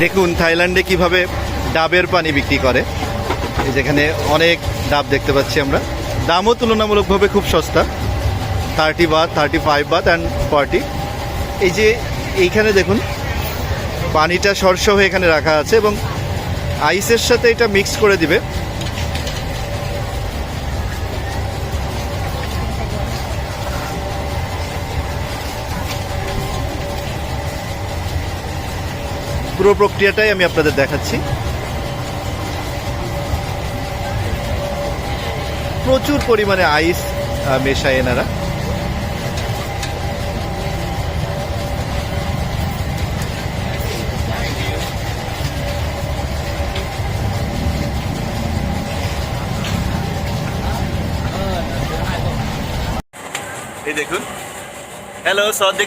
দেখুন, থাইল্যান্ডে কীভাবে ডাবের পানি বিক্রি করে। যেখানে অনেক ডাব দেখতে পাচ্ছি আমরা। দামও তুলনামূলকভাবে খুব সস্তা। Thirty baht thirty five baht and forty. এই যে এইখানে দেখুন, পানিটা সরষ হয়ে এখানে রাখা আছে এবং আইসের সাথে এটা মিক্স করে দিবে। পুরো প্রক্রিয়াটাই আমি আপনাদের দেখাচ্ছি। প্রচুর পরিমাণে আইস মেশায় এনারা। এই দেখুন। হ্যালো সদ্দি